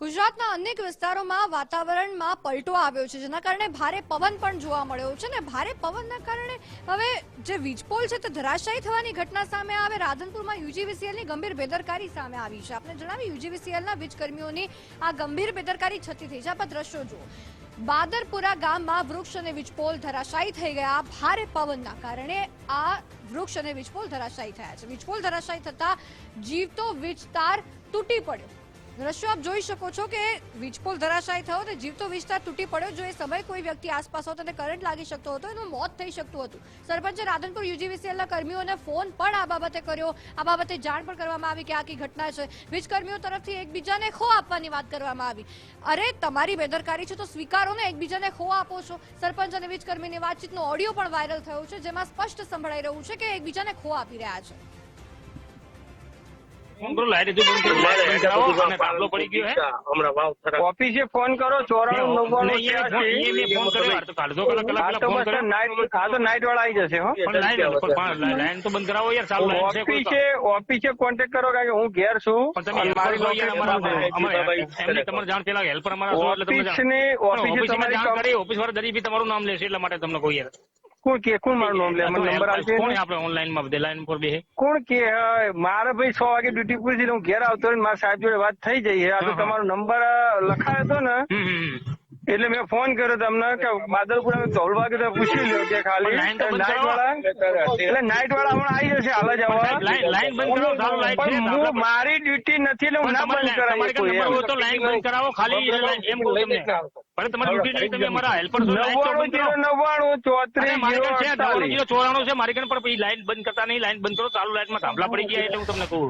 ગુજરાતના અનેક વિસ્તારોમાં વાતાવરણમાં પલટો આવ્યો છે, જેના કારણે ભારે પવન પણ જોવા મળ્યો છે અને ભારે પવનના કારણે હવે જે વીજપોલ છે તે ધરાશાયી થવાની ઘટના સામે આવે. રાધનપુરમાં યુજીવીસીએલની ગંભીર બેદરકારી સામે આવી છે. આપણે જણાવ્યું યુજીવીસીએલના વીજકર્મીઓની આ ગંભીર બેદરકારી છતી થઈ છે. આપણે દ્રશ્યો જુઓ. બાદરપુરા ગામમાં વૃક્ષ અને વીજપોલ ધરાશાયી થઈ ગયા. ભારે પવનના કારણે આ વૃક્ષ અને વીજપોલ ધરાશાયી થયા છે. વીજપોલ ધરાશાયી થતા જીવતો વીજ તાર તૂટી પડ્યો. દ્રશ્યો આપ જોઈ શકો છો કે વીજપોલ ધરાશાય થયો ને જીવતો વિસ્તાર તૂટી પડ્યો જો એ સમય કોઈ વ્યક્તિ આસપાસ હોત અને કરંટ લાગી શકતો હતો, એનું મોત થઈ શકતું હતું. સરપંચે રાધનપુર યુજીવીસીએલના કર્મીઓને ફોન પણ આ બાબતે કર્યો. આ બાબતે જાણ પણ કરવામાં આવી કે આખી ઘટના છે. વીજ કર્મીઓ તરફથી એકબીજાને ખો આપવાની વાત કરવામાં આવી. અરે, તમારી બેદરકારી છે તો સ્વીકારો ને એકબીજાને ખો આપો છો. સરપંચ અને વીજ કર્મીની વાતચીતનો ઓડિયો પણ વાયરલ થયો છે, જેમાં સ્પષ્ટ સંભળાઈ રહ્યું છે કે એકબીજાને ખો આપી રહ્યા છે. ફોન કરો લાઈટ હજુ બંધ કરો અને તાપલો પડી ગયો હે. હમણાં વાવ થરા ઓફિસે ફોન કરો ફોન- તો ફોન કર્યો. તો વાળા આવી જશે હો. પણ લાઈન પણ પણ લાઈન તો બંધ કરાવો યાર ચાલુ લાઈન છે ઓફિસે ઓફિસે કોન્ટેક્ટ કરો કારણ કે હું ઘેર છું. પણ તમે મારી અમારા અમારા એમને તમારે જાણ પેલા હેલ્પર અમારા છો એટલે તમને જાણ ઓફિસે ઓફિસે તમારી ઓફિસ વાળા દરી બી તમારું નામ લેશે એટલા માટે તમને કોઈ યાર. કોણ કે કોણ મારું નામ લે? મને નંબર આપશે કોણ આપણે ઓનલાઈનમાં બધે? લાઈન પર બે કોણ કે મારે ભાઈ 6 વાગે ડ્યુટી પૂરી થઈ હું ઘેર આવતો ને મારા સાહેબ જોડે વાત થઈ જઈ આ તો. તમારો નંબર લખાયો હતો ને. એટલે મેં ફોન કર્યો તમને કે બાદલપુરા ધોળ વાગે તો પૂછી લ્યો કે ખાલી. કરાવો. વાળા? એટલે નાઇટ વાળા હમણાં આવી જશે હાલ જ આવવા લાઈન લાઈન બંધ કરાવો. ચાલુ લાઈટ છે. હું મારી ડ્યુટી નથી એટલે હું ના બંધ કરાવી કઈ નંબર હોય તો લાઈન બંધ કરાવો. ખાલી એમ કહું તમને. પણ તમારી ડ્યુટી નહીં તમે અમારા હેલ્પર છો લાઈન નવ્વાણું ચોત્રીસ મારી છે ચોરાણું છે મારી કન પણ પછી લાઈન બંધ કરતા નહીં લાઈન બંધ કરો ચાલુ લાઈનમાં થાંભલા પડી ગયા એટલે હું તમને કહું.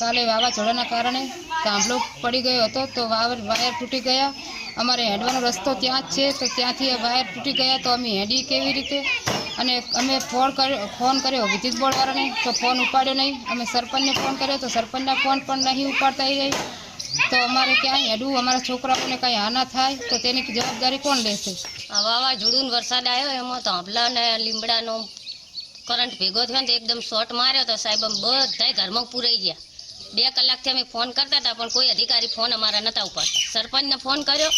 કાલે વાવાઝોડાના કારણે થાંભલો પડી ગયો હતો તો વાવર વાયર તૂટી ગયા. અમારે હેડવાનો રસ્તો ત્યાં જ છે તો ત્યાંથી એ વાયર તૂટી ગયા તો અમે હેડી કેવી રીતે? અને અમે ફોન કર્યો ફોન કર્યો વિદ્યુત બોર્ડવાળાને તો ફોન ઉપાડ્યો નહીં. અમે સરપંચને ફોન કર્યો તો સરપંચના ફોન પણ નહીં ઉપાડતા એ તો અમારે ક્યાંય હેડવું, અમારા છોકરાઓને કાંઈ હાના થાય, તો તેની જવાબદારી કોણ લેશે? વાવાઝોડું વરસાદ આવ્યો, એમાં થાંભલા ને લીમડાનો કરંટ ભેગો થયો ને તો એકદમ શોર્ટ માર્યો તો સાહેબ બધાય ઘરમાં પૂરાઈ ગયા. બે કલાકથી અમે ફોન કરતા હતા, પણ કોઈ અધિકારી ફોન અમારા નતા ઉપાડતા. સરપંચને ફોન કર્યો,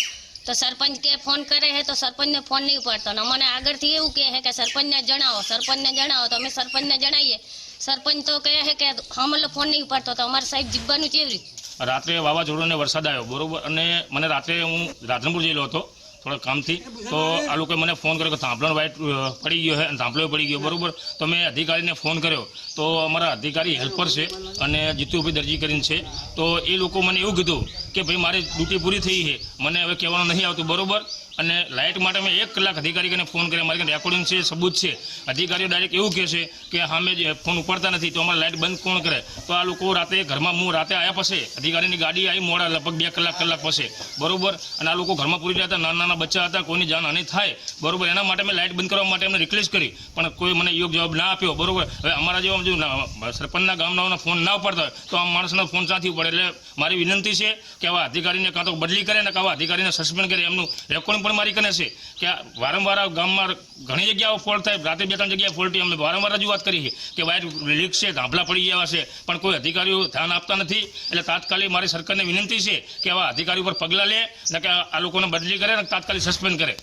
તો સરપંચ કે ફોન કરે છે તો સરપંચને ફોન નહીં ઉપાડતો. અને અમને આગળથી એવું કહે છે કે સરપંચને જણાવો સરપંચને જણાવો, તો અમે સરપંચને જણાવીએ. સરપંચ તો કહે છે કે હમલો ફોન નહીં ઉપાડતો, તો અમારે સાહેબ જીવવાનું ચેવરી? રાત્રે વાવાઝોડું વરસાદ આવ્યો, બરોબર? અને મને રાત્રે હું રાધનપુર જયેલો હતો થોડા કામથી. તો આ લોકોએ મને ફોન કર્યો કે થાંભલો વાઇટ પડી ગયો છે અને થાંભલો પડી ગયો, બરોબર? તો મેં અધિકારીને ફોન કર્યો. તો અમારા અધિકારી હેલ્પર છે અને જીતુભાઈ દરજી કરીને છે. તો એ લોકો મને એવું કીધું કે, ભાઈ, મારી ડ્યુટી પૂરી થઈ છે મને હવે કહેવાનું નહીં આવતું, બરોબર? અને લાઇટ માટે મેં એક કલાક અધિકારીને ફોન કર્યા. મારી રેકોર્ડિંગ છે, સબૂત છે. અધિકારીઓ ડાયરેક્ટ એવું કહે છે કે સામે જે ફોન ઉપાડતા નથી, તો અમારે લાઇટ બંધ કોણ કરે? તો આ લોકો રાતે ઘરમાં હું રાતે આવ્યા પછી અધિકારીની ગાડી આવી મોડા લગભગ બે કલાક કલાક પછી. બરોબર? અને આ લોકો ઘરમાં પૂરી રહ્યા હતા નાના નાના બચ્ચા હતા, કોઈની જાન જાનહાનિ થાય. બરોબર? એના માટે મેં લાઇટ બંધ કરવા માટે એમને રિક્વેસ્ટ કરી, પણ કોઈ મને યોગ જવાબ ના આપ્યો. બરોબર? હવે અમારા જેવા જો સરપંચના ગામના ફોન ના ઉપાડતા તો આ માણસના ફોન ક્યાંથી ઉપાડે? એટલે મારી વિનંતી છે કે આવા અધિકારીને કાં તો બદલી કરે ને કાં અધિકારીને સસ્પેન્ડ કરે એમનું રેકોર્ડિંગ પણ મારી કને છે કે વારંવાર ગામમાં ઘણી જગ્યાઓ ફોલ્ટ થાય. રાતે બે ત્રણ જગ્યાએ ફોલ્ટી. અમે વારંવાર રજૂઆત કરી છે કે વાયર લીક છે ધાંભલા પડી ગયા છે. પણ કોઈ અધિકારીઓ ધ્યાન આપતા નથી. એટલે તાત્કાલિક મારી સરકારને વિનંતી છે કે આવા અધિકારી ઉપર પગલાં લે ને કે આ લોકોને બદલી કરે અને તાત્કાલિક સસ્પેન્ડ કરે.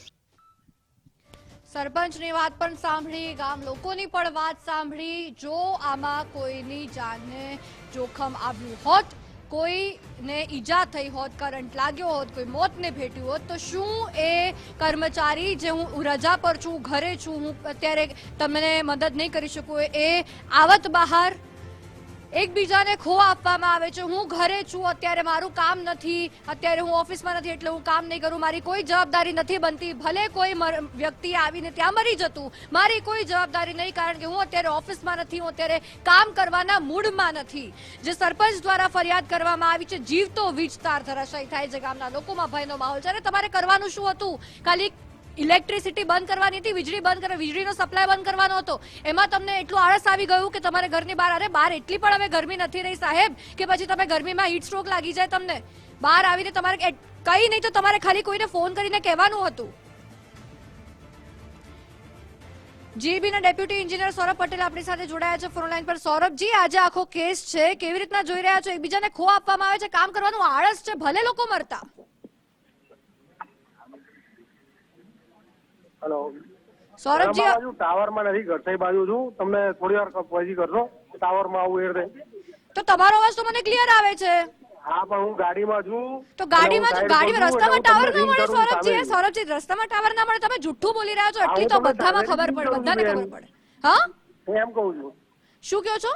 સરપંચની વાત પણ સાંભળી, ગામ લોકોની પણ વાત સાંભળી. જો આમાં કોઈની જાનને જોખમ આવ્યું હોત કોઈને ઈજા થઈ હોત, કરંટ લાગ્યો હોત, કોઈ મોતને ભેટ્યું હોત, તો શું એ કર્મચારી જે હું રજા પર છું, ઘરે છું, હું અત્યારે તમને મદદ નહીં કરી શકું, એ આવત બહાર? એકબીજાને ખો આપવામાં આવે છે. હું ઘરે છું, અત્યારે મારું કામ નથી. અત્યારે હું ઓફિસમાં નથી એટલે હું કામ નહીં કરું. મારી કોઈ જવાબદારી નથી બનતી. ભલે કોઈ વ્યક્તિ આવીને ત્યાં મરી જતું. મારી કોઈ જવાબદારી નહીં, કારણ કે હું અત્યારે ઓફિસમાં નથી. હું અત્યારે કામ કરવાના મૂડમાં નથી. જે સરપંચ દ્વારા ફરિયાદ કરવામાં આવી છે જીવતો તો તાર ધરાશાયી થાય છે ગામના લોકોમાં ભયનો માહોલ છે. અને તમારે કરવાનું શું હતું? ખાલી ઇલેક્ટ્રિસિટી બંધ કરવાની હતી, વીજળી બંધ કરવા વીજળીનો સપ્લાય બંધ કરવાનો હતો. એમાં તમને એટલું આળસ આવી ગયું કે તમારે ઘરની બહાર, અરે બહાર એટલી પણ હવે ગરમી નથી રહી સાહેબ, કે પછી તમે ગરમીમાં હીટ સ્ટ્રોક લાગી જાય તમને. બહાર આવીને તમારે કંઈ નહીં તો તમારે ખાલી કોઈને ફોન કરીને કહેવાનું હતું. જીબીના ડેપ્યુટી એન્જિનિયર સૌરભ પટેલ આપણી સાથે જોડાયા છે ફોનલાઈન પર. સૌરભજી, આજે આખો કેસ છે, કેવી રીતના જોઈ રહ્યા છો? એકબીજાને ખો આપવામાં આવે છે, કામ કરવાનું આળસ છે, ભલે લોકો મરતા. હેલો સૌરભજી ટાવરમાં નથી ઘરસાઈ બાજુ છું. તમને થોડી વાર પછી કરશો ટાવરમાં આવું એ રીતે તો તમારો અવાજ તો મને ક્લિયર આવે છે. હા પણ હું ગાડીમાં છું. તો ગાડીમાં છું ગાડીમાં રસ્તામાં ટાવર ના મળે સૌરભજી. સૌરભજી રસ્તામાં ટાવર ના મળે? તમે જુઠ્ઠું બોલી રહ્યા છો? એટલી તો બધામાં ખબર પડે બધાને ખબર પડે. હા? હું એમ કહું છું. શું કહો છો?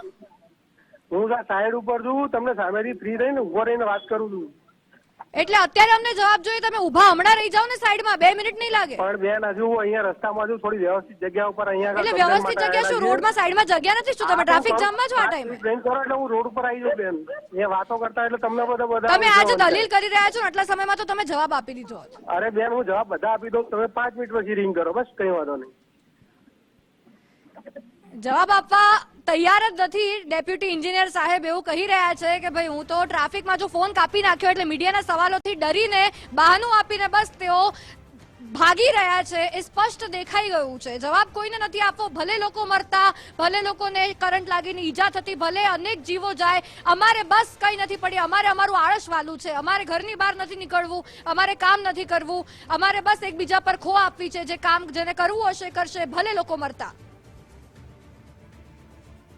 હું સાઈડ ઉપર છું તમને સામેથી ફ્રી રહીને ઊભો રહીને વાત કરું છું. એટલે અત્યારે અમને જવાબ જોઈએ તમે ઊભા હમણાં રહી જાઓ ને સાઈડમાં બે મિનિટ નહીં લાગે. પણ બેન હજુ હું અહીંયા રસ્તામાં છું થોડી વ્યવસ્થિત જગ્યા ઉપર અહીંયા એટલે વ્યવસ્થિત જગ્યા શું? રોડમાં સાઈડમાં જગ્યા નથી શું? તમે ટ્રાફિક જામમાં છો આ ટાઈમે? બેન કરો એટલે હું રોડ ઉપર આવી જાઉં બેન. એ વાતો કરતા એટલે તમને બધા બધા તમે આજે દલીલ કરી રહ્યા છો આટલા સમયમાં તો તમે જવાબ આપી દીધો અરે બેન હું જવાબ બધા આપી દઉં તમે પાંચ મિનિટ પછી રિંગ કરો બસ કઈ વાંધો નહીં. જવાબ આપવા તૈયાર જ નથી ડેપ્યુટી ઇન્જિનિયર સાહેબ એવું કહી રહ્યા છે કે ભાઈ હું તો ટ્રાફિકમાં જો ફોન કાપી નાખ્યો એટલે મીડિયાના સવાલોથી ડરીને બહાનું આપીને બસ તેઓ ભાગી રહ્યા છે એ સ્પષ્ટ દેખાઈ ગયું છે. જવાબ કોઈને નથી આપવો. ભલે લોકો મરતા, ભલે લોકોને કરંટ લાગીને ઈજા થતી, ભલે અનેક જીવો જાય, અમારે બસ કઈ નથી પડી. અમારે અમારું આળસ વાલું છે. અમારે ઘરની બહાર નથી નીકળવું. અમારે કામ નથી કરવું. અમારે બસ એકબીજા પર ખો આપવી છે. જે કામ જેને કરવું હશે, કરશે. ભલે લોકો મરતા.